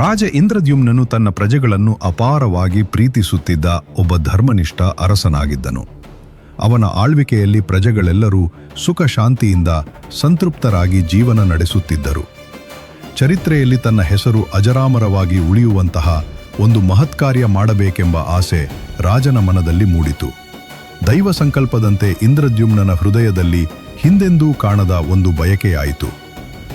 ರಾಜ ಇಂದ್ರದ್ಯುಮ್ನನು ತನ್ನ ಪ್ರಜೆಗಳನ್ನು ಅಪಾರವಾಗಿ ಪ್ರೀತಿಸುತ್ತಿದ್ದ ಒಬ್ಬ ಧರ್ಮನಿಷ್ಠ ಅರಸನಾಗಿದ್ದನು. ಅವನ ಆಳ್ವಿಕೆಯಲ್ಲಿ ಪ್ರಜೆಗಳೆಲ್ಲರೂ ಸುಖ ಶಾಂತಿಯಿಂದ ಸಂತೃಪ್ತರಾಗಿ ಜೀವನ ನಡೆಸುತ್ತಿದ್ದರು. ಚರಿತ್ರೆಯಲ್ಲಿ ತನ್ನ ಹೆಸರು ಅಜರಾಮರವಾಗಿ ಉಳಿಯುವಂತಹ ಒಂದು ಮಹತ್ಕಾರ್ಯ ಮಾಡಬೇಕೆಂಬ ಆಸೆ ರಾಜನ ಮನದಲ್ಲಿ ಮೂಡಿತು. ದೈವ ಸಂಕಲ್ಪದಂತೆ ಇಂದ್ರದ್ಯುಮ್ನನ ಹೃದಯದಲ್ಲಿ ಹಿಂದೆಂದೂ ಕಾಣದ ಒಂದು ಬಯಕೆಯಾಯಿತು.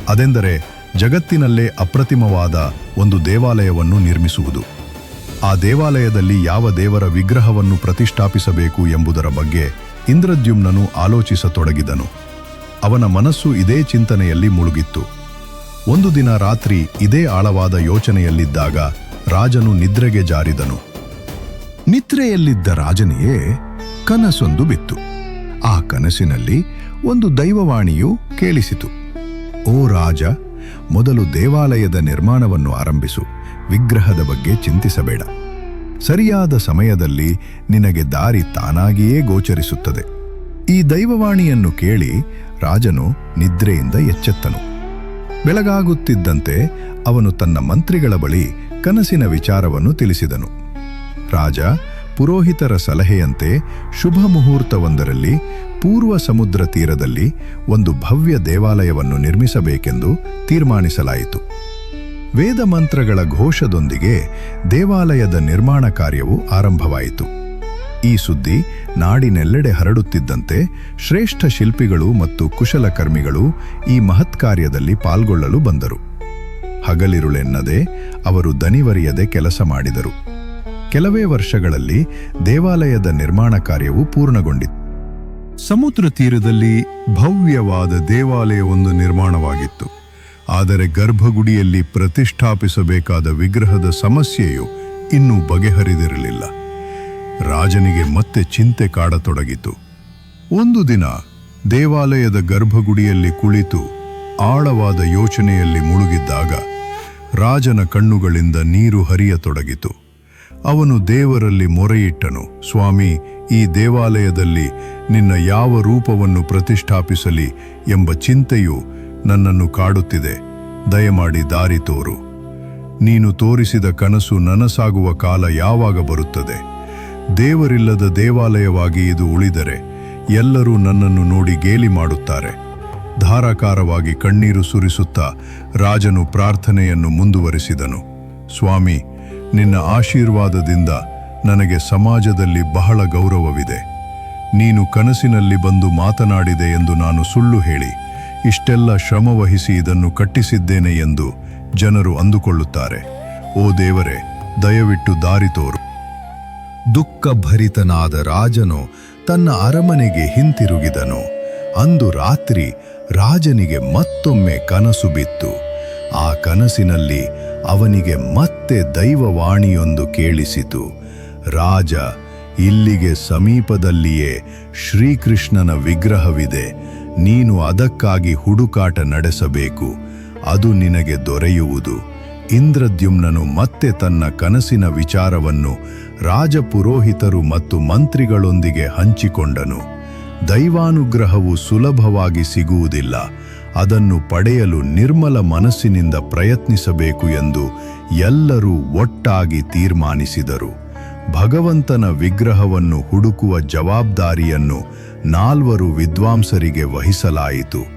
ಅದೆಂದರೆ ಜಗತ್ತಿನಲ್ಲೇ ಅಪ್ರತಿಮವಾದ ಒಂದು ದೇವಾಲಯವನ್ನು ನಿರ್ಮಿಸುವುದು. ಆ ದೇವಾಲಯದಲ್ಲಿ ಯಾವ ದೇವರ ವಿಗ್ರಹವನ್ನು ಪ್ರತಿಷ್ಠಾಪಿಸಬೇಕು ಎಂಬುದರ ಬಗ್ಗೆ ಇಂದ್ರದ್ಯುಮ್ನನು ಆಲೋಚಿಸತೊಡಗಿದನು. ಅವನ ಮನಸ್ಸು ಇದೇ ಚಿಂತನೆಯಲ್ಲಿ ಮುಳುಗಿತ್ತು. ಒಂದು ದಿನ ರಾತ್ರಿ ಇದೇ ಆಳವಾದ ಯೋಚನೆಯಲ್ಲಿದ್ದಾಗ ರಾಜನು ನಿದ್ರೆಗೆ ಜಾರಿದನು. ನಿದ್ರೆಯಲ್ಲಿದ್ದ ರಾಜನಿಗೆ ಕನಸೊಂದು ಬಿತ್ತು. ಆ ಕನಸಿನಲ್ಲಿ ಒಂದು ದೈವವಾಣಿಯು ಕೇಳಿಸಿತು. ಓ ರಾಜ ಮೊದಲು ದೇವಾಲಯದ ನಿರ್ಮಾಣವನ್ನು ಆರಂಭಿಸು. ವಿಗ್ರಹದ ಬಗ್ಗೆ ಚಿಂತಿಸಬೇಡ. ಸರಿಯಾದ ಸಮಯದಲ್ಲಿ ನಿನಗೆ ದಾರಿ ತಾನಾಗಿಯೇ ಗೋಚರಿಸುತ್ತದೆ. ಈ ದೈವವಾಣಿಯನ್ನು ಕೇಳಿ ರಾಜನು ನಿದ್ರೆಯಿಂದ ಎಚ್ಚೆತ್ತನು. ಬೆಳಗಾಗುತ್ತಿದ್ದಂತೆ ಅವನು ತನ್ನ ಮಂತ್ರಿಗಳ ಬಳಿ ಕನಸಿನ ವಿಚಾರವನ್ನು ತಿಳಿಸಿದನು. ರಾಜ ಪುರೋಹಿತರ ಸಲಹೆಯಂತೆ ಶುಭ ಮುಹೂರ್ತವೊಂದರಲ್ಲಿ ಪೂರ್ವ ಸಮುದ್ರ ತೀರದಲ್ಲಿ ಒಂದು ಭವ್ಯ ದೇವಾಲಯವನ್ನು ನಿರ್ಮಿಸಬೇಕೆಂದು ತೀರ್ಮಾನಿಸಲಾಯಿತು. ವೇದ ಮಂತ್ರಗಳ ಘೋಷದೊಂದಿಗೆ ದೇವಾಲಯದ ನಿರ್ಮಾಣ ಕಾರ್ಯವು ಆರಂಭವಾಯಿತು. ಈ ಸುದ್ದಿ ನಾಡಿನೆಲ್ಲೆಡೆ ಹರಡುತ್ತಿದ್ದಂತೆ ಶ್ರೇಷ್ಠ ಶಿಲ್ಪಿಗಳು ಮತ್ತು ಕುಶಲಕರ್ಮಿಗಳು ಈ ಮಹತ್ಕಾರ್ಯದಲ್ಲಿ ಪಾಲ್ಗೊಳ್ಳಲು ಬಂದರು. ಹಗಲಿರುಳೆನ್ನದೆ ಅವರು ದನಿವರಿಯದೆ ಕೆಲಸ ಮಾಡಿದರು. ಕೆಲವೇ ವರ್ಷಗಳಲ್ಲಿ ದೇವಾಲಯದ ನಿರ್ಮಾಣ ಕಾರ್ಯವು ಪೂರ್ಣಗೊಂಡಿತು ಸಮುದ್ರ ತೀರದಲ್ಲಿ ಭವ್ಯವಾದ ದೇವಾಲಯವೊಂದು ನಿರ್ಮಾಣವಾಗಿತ್ತು. ಆದರೆ ಗರ್ಭಗುಡಿಯಲ್ಲಿ ಪ್ರತಿಷ್ಠಾಪಿಸಬೇಕಾದ ವಿಗ್ರಹದ ಸಮಸ್ಯೆಯು ಇನ್ನೂ ಬಗೆಹರಿದಿರಲಿಲ್ಲ. ರಾಜನಿಗೆ ಮತ್ತೆ ಚಿಂತೆ ಕಾಡತೊಡಗಿತು. ಒಂದು ದಿನ ದೇವಾಲಯದ ಗರ್ಭಗುಡಿಯಲ್ಲಿ ಕುಳಿತು ಆಳವಾದ ಯೋಚನೆಯಲ್ಲಿ ಮುಳುಗಿದ್ದಾಗ ರಾಜನ ಕಣ್ಣುಗಳಿಂದ ನೀರು ಹರಿಯತೊಡಗಿತು. ಅವನು ದೇವರಲ್ಲಿ ಮೊರೆಯಿಟ್ಟನು. ಸ್ವಾಮಿ, ಈ ದೇವಾಲಯದಲ್ಲಿ ನಿನ್ನ ಯಾವ ರೂಪವನ್ನು ಪ್ರತಿಷ್ಠಾಪಿಸಲಿ ಎಂಬ ಚಿಂತೆಯು ನನ್ನನ್ನು ಕಾಡುತ್ತಿದೆ. ದಯಮಾಡಿ ದಾರಿ ತೋರು. ನೀನು ತೋರಿಸಿದ ಕನಸು ನನಸಾಗುವ ಕಾಲ ಯಾವಾಗ ಬರುತ್ತದೆ? ದೇವರಿಲ್ಲದ ದೇವಾಲಯವಾಗಿ ಇದು ಉಳಿದರೆ ಎಲ್ಲರೂ ನನ್ನನ್ನು ನೋಡಿ ಗೇಲಿ ಮಾಡುತ್ತಾರೆ. ಧಾರಾಕಾರವಾಗಿ ಕಣ್ಣೀರು ಸುರಿಸುತ್ತಾ ರಾಜನು ಪ್ರಾರ್ಥನೆಯನ್ನು ಮುಂದುವರಿಸಿದನು. ಸ್ವಾಮಿ ನಿನ್ನ ಆಶೀರ್ವಾದದಿಂದ ನನಗೆ ಸಮಾಜದಲ್ಲಿ ಬಹಳ ಗೌರವವಿದೆ. ನೀನು ಕನಸಿನಲ್ಲಿ ಬಂದು ಮಾತನಾಡಿದೆ ಎಂದು ನಾನು ಸುಳ್ಳು ಹೇಳಿ, ಇಷ್ಟೆಲ್ಲ ಶ್ರಮವಹಿಸಿ ಇದನ್ನು ಕಟ್ಟಿಸಿದ್ದೇನೆ ಎಂದು ಜನರು ಅಂದುಕೊಳ್ಳುತ್ತಾರೆ. ಓ ದೇವರೇ, ದಯವಿಟ್ಟು ದಾರಿ ತೋರು. ದುಃಖಭರಿತನಾದ ರಾಜನು ತನ್ನ ಅರಮನೆಗೆ ಹಿಂತಿರುಗಿದನು. ಅಂದು ರಾತ್ರಿ ರಾಜನಿಗೆ ಮತ್ತೊಮ್ಮೆ ಕನಸು ಬಿತ್ತು. ಆ ಕನಸಿನಲ್ಲಿ ಅವನಿಗೆ ಮತ್ತೆ ದೈವವಾಣಿಯೊಂದು ಕೇಳಿಸಿತು. ರಾಜ, ಇಲ್ಲಿಗೆ ಸಮೀಪದಲ್ಲಿಯೇ ಶ್ರೀಕೃಷ್ಣನ ವಿಗ್ರಹವಿದೆ. ನೀನು ಅದಕ್ಕಾಗಿ ಹುಡುಕಾಟ ನಡೆಸಬೇಕು. ಅದು ನಿನಗೆ ದೊರೆಯುವುದು. ಇಂದ್ರದ್ಯುಮ್ನನು ಮತ್ತೆ ತನ್ನ ಕನಸಿನ ವಿಚಾರವನ್ನು ರಾಜಪುರೋಹಿತರು ಮತ್ತು ಮಂತ್ರಿಗಳೊಂದಿಗೆ ಹಂಚಿಕೊಂಡನು. ದೈವಾನುಗ್ರಹವು ಸುಲಭವಾಗಿ ಸಿಗುವುದಿಲ್ಲ. ಅದನ್ನು ಪಡೆಯಲು ನಿರ್ಮಲ ಮನಸ್ಸಿನಿಂದ ಪ್ರಯತ್ನಿಸಬೇಕು ಎಂದು ಎಲ್ಲರೂ ಒಟ್ಟಾಗಿ ತೀರ್ಮಾನಿಸಿದರು. ಭಗವಂತನ ವಿಗ್ರಹವನ್ನು ಹುಡುಕುವ ಜವಾಬ್ದಾರಿಯನ್ನು ನಾಲ್ವರು ವಿದ್ವಾಂಸರಿಗೆ ವಹಿಸಲಾಯಿತು.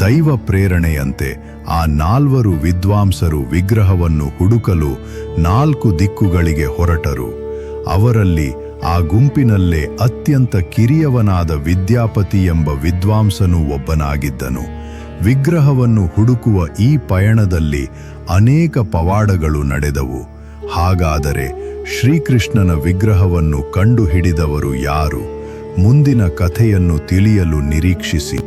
ದೈವ ಪ್ರೇರಣೆಯಂತೆ ಆ ನಾಲ್ವರು ವಿದ್ವಾಂಸರು ವಿಗ್ರಹವನ್ನು ಹುಡುಕಲು ನಾಲ್ಕು ದಿಕ್ಕುಗಳಿಗೆ ಹೊರಟರು. ಅವರಲ್ಲಿ ಆ ಗುಂಪಿನಲ್ಲೇ ಅತ್ಯಂತ ಕಿರಿಯವನಾದ ವಿದ್ಯಾಪತಿ ಎಂಬ ವಿದ್ವಾಂಸನೂ ಒಬ್ಬನಾಗಿದ್ದನು. ವಿಗ್ರಹವನ್ನು ಹುಡುಕುವ ಈ ಪಯಣದಲ್ಲಿ ಅನೇಕ ಪವಾಡಗಳು ನಡೆದವು. ಹಾಗಾದರೆ ಶ್ರೀಕೃಷ್ಣನ ವಿಗ್ರಹವನ್ನು ಕಂಡುಹಿಡಿದವರು ಯಾರು? ಮುಂದಿನ ಕಥೆಯನ್ನು ತಿಳಿಯಲು ನಿರೀಕ್ಷಿಸಿ.